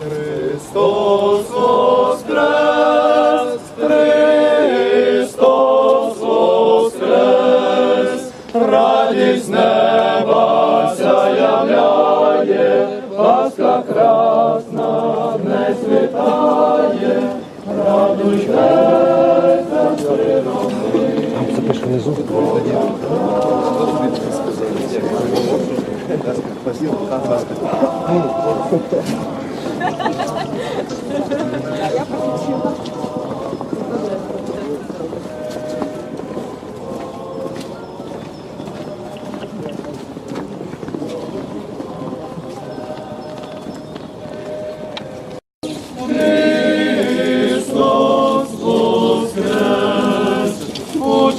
Христос воскрес! Христос воскрес! Радість неба сяявляє, Пасха красна не світає, радуйтеся, Запиш внизу. Христос воскрес,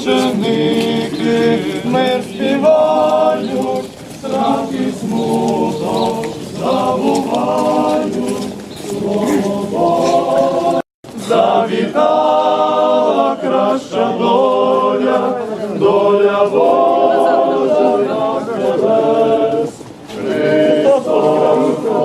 ученики мир співають, страх і смуток Завітала краща доля, доля Божа на небес. Христос Христос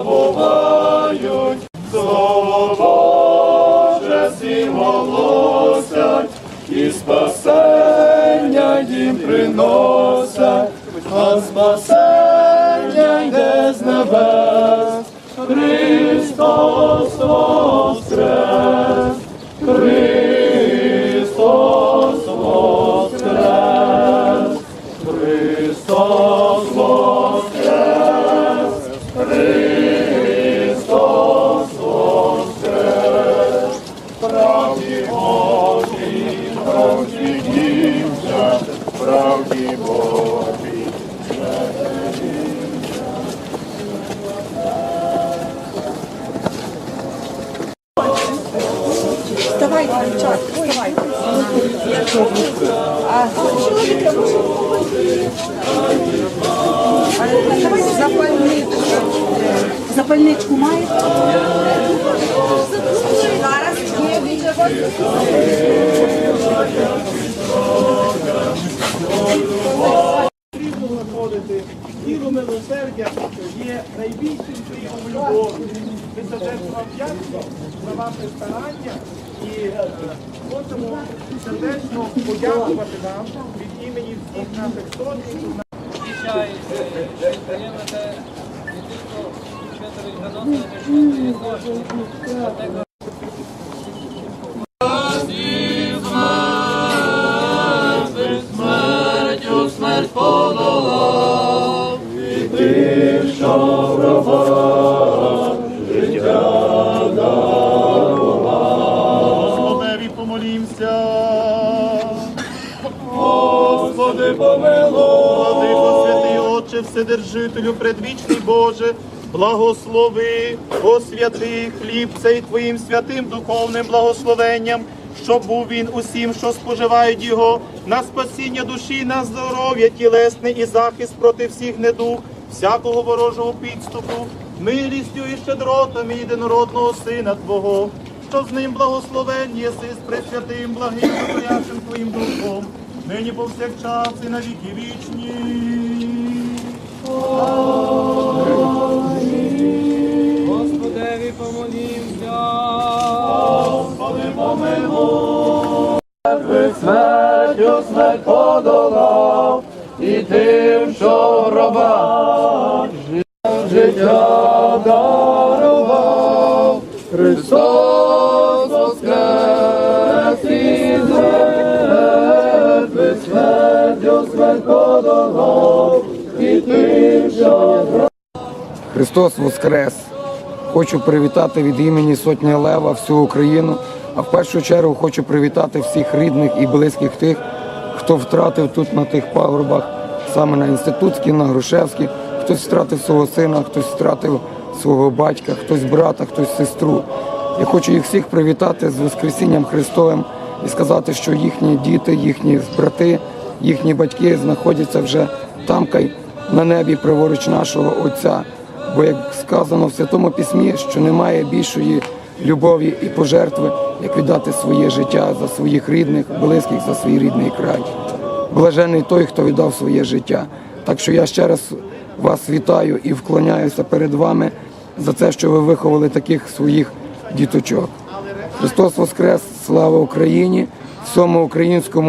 Бувають, Слово Боже всім і спасення їм приносять, спасення йде з небес. Христос воскрес! Христос воскрес! Христос воскрес! Запальничку. Запальничку маєте? Зараз є відео. діло милосердя є найбільшим плідом любові. Ми за вам вдячні за ваше старання і е, хочемо сердечно подякувати вам від імені всіх наших сотників. Dzisiaj dajemy te nie tylko święto Wielkanocy, ale święto jedności. Dlatego смерть подолав, і ти, що Господи, помилуй. Святий Отче, Вседержителю, предвічний Боже, благослови, освяти хліб цей Твоїм святим духовним благословенням, щоб був він усім, що споживають його, на спасіння душі, на здоров'я тілесне і захист проти всіх недуг, всякого ворожого підступу, милістю і щедротами єдинородного Сина Твого, що з ним благословен єси з пресвятим, благим, стоячим Твоїм Духом, нині повсякчас і на віки вічні. Господеві помолімся. Господи, помилуй. Ви смертю смерть подолав, і тим, що в гробах життя дарував. Христос Христос Воскрес! Хочу привітати від імені Сотні Лева всю Україну, А в першу чергу хочу привітати всіх рідних і близьких тих, хто втратив тут на тих пагорбах, саме на інститутській, на Грушевській, хтось втратив свого сина, хтось втратив свого батька, хтось брата, хтось сестру. Я хочу їх всіх привітати з Воскресінням Христовим і сказати, що їхні діти, їхні брати, їхні батьки знаходяться вже там, на небі праворуч нашого Отця. Бо як сказано в Святому Письмі, що немає більшої любові і пожертви, як віддати своє життя за своїх рідних, близьких, за свій рідний край. Блажений той, хто віддав своє життя. Так що я ще раз вас вітаю і вклоняюся перед вами за те, що ви виховали таких своїх діточок. Христос Воскрес! Слава Україні! Всьому українському